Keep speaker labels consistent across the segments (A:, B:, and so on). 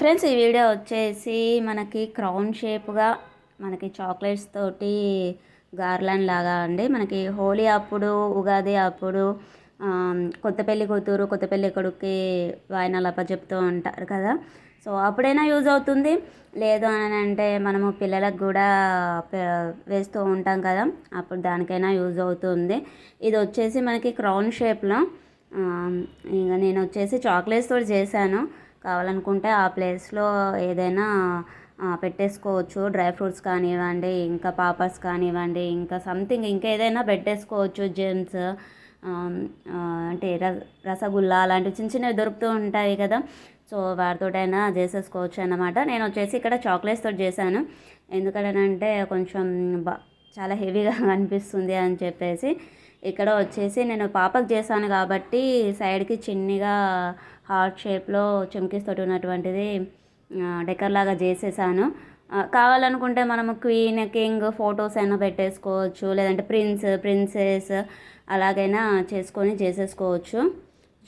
A: Friends ఈ video వచ్చేసి మనకి క్రౌన్ షేప్గా మనకి చాక్లెట్స్ తోటి గార్లాండ్ లాగా అండి. మనకి హోలీ అప్పుడు ఉగాది అప్పుడు కొత్త పెళ్ళి కూతురు కొత్త పెళ్ళి కొడుక్కి వాయినాలు చెప్తూ ఉంటారు కదా. సో అప్పుడైనా యూజ్ అవుతుంది. లేదు అని అంటే మనము పిల్లలకు కూడా వేస్తూ ఉంటాం కదా. అప్పుడు దానికైనా యూజ్ అవుతుంది. ఇది వచ్చేసి మనకి క్రౌన్ షేప్లో ఇంకా నేను వచ్చేసి చాక్లెట్స్ తోటి చేశాను. కావాలనుకుంటే ఆ ప్లేస్లో ఏదైనా పెట్టేసుకోవచ్చు. డ్రై ఫ్రూట్స్ కానివ్వండి ఇంకా పాపర్స్ కానివ్వండి ఇంకా సంథింగ్ ఇంకా ఏదైనా పెట్టేసుకోవచ్చు. జెమ్స్ అంటే రసగుల్లా అలాంటివి చిన్న చిన్నవి దొరుకుతూ ఉంటాయి కదా. సో వాటితోటైనా చేసేసుకోవచ్చు అన్నమాట. నేను వచ్చేసి ఇక్కడ చాక్లెట్స్ తోటి చేశాను. ఎందుకంటే కొంచెం బా చాలా హెవీగా అనిపిస్తుంది అని చెప్పేసి. ఇక్కడ వచ్చేసి నేను పాపకు చేశాను కాబట్టి సైడ్కి చిన్నగా హార్ట్ షేప్లో చెమ్కీస్ తోటి ఉన్నటువంటిది డెకర్ లాగా చేసేసాను. కావాలనుకుంటే మనము క్వీన్ కింగ్ ఫొటోస్ అయినా పెట్టేసుకోవచ్చు లేదంటే ప్రిన్స్ ప్రిన్సెస్ అలాగైనా చేసుకొని చేసేసుకోవచ్చు.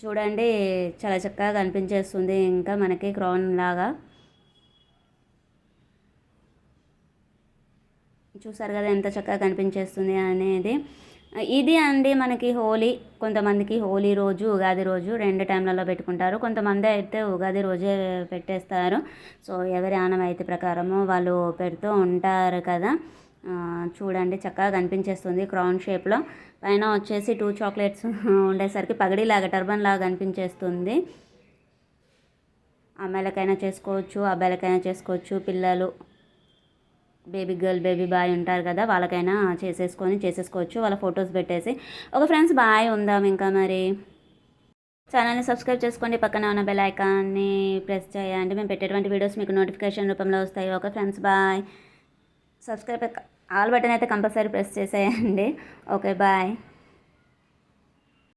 A: చూడండి చాలా చక్కగా కనిపించేస్తుంది ఇంకా మనకి క్రౌన్ లాగా. చూసారు కదా ఎంత చక్కగా కనిపించేస్తుంది అనేది. ఇది అండి మనకి హోలీ. కొంతమందికి హోలీ రోజు ఉగాది రోజు రెండు టైంలలో పెట్టుకుంటారు. కొంతమంది అయితే ఉగాది రోజే పెట్టేస్తారు. సో ఎవరి ఆనవాయితీ ప్రకారము వాళ్ళు పెడుతూ ఉంటారు కదా. చూడండి చక్కగా కనిపించేస్తుంది క్రౌన్ షేప్లో. పైన వచ్చేసి టూ చాక్లెట్స్ ఉండేసరికి పగడిలాగా టర్బన్ లాగా కనిపించేస్తుంది. అమ్మాయిలకైనా చేసుకోవచ్చు అబ్బాయిలకైనా చేసుకోవచ్చు పిల్లలు బేబీ గర్ల్ బేబీ బాయ్ ఉంటారు కదా వాళ్ళకైనా చేసేసుకొని చేసేసుకోవచ్చు. వాళ్ళ ఫొటోస్ పెట్టేసి. ఒక ఫ్రెండ్స్ బాయ్ ఉందాం ఇంకా మరి. ఛానల్ని సబ్స్క్రైబ్ చేసుకోండి. పక్కన ఉన్న బెల్ ఐకాన్ని ప్రెస్ చేయండి. మేము పెట్టేటువంటి వీడియోస్ మీకు నోటిఫికేషన్ రూపంలో వస్తాయి. Okay friends bye. Subscribe all button అయితే కంపల్సరీ ప్రెస్ చేసేయండి. Okay bye